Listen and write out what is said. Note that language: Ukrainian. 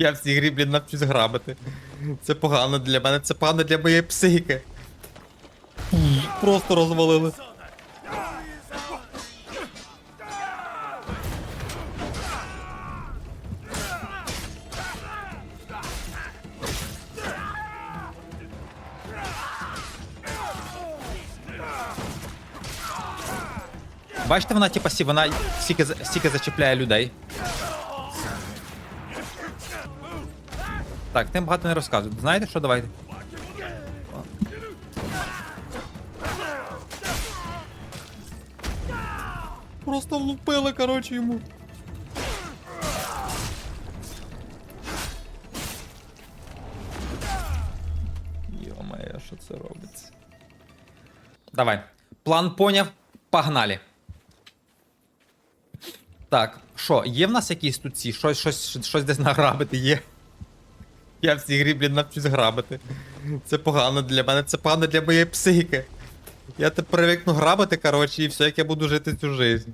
Я в цій грі, блін, навчусь грабити. Це погано для мене, це погано для моєї психіки. Просто розвалили. Бачите, вона типа сі, вона стільки, стільки зачіпляє людей. Так, тим багато не розказую. Знаєте що, давайте? Просто влупили, короче, йому. Йо-моє, що це робиться? Давай. План поняв. Погнали. Так, що, є в нас якісь тут ці? Щось, щось, щось десь награбити є. Я в цій грі, блін, навчусь грабити. Це погано для мене, це погано для моєї психіки. Я тепер привикну грабити, коротше, і все, як я буду жити цю жизнь.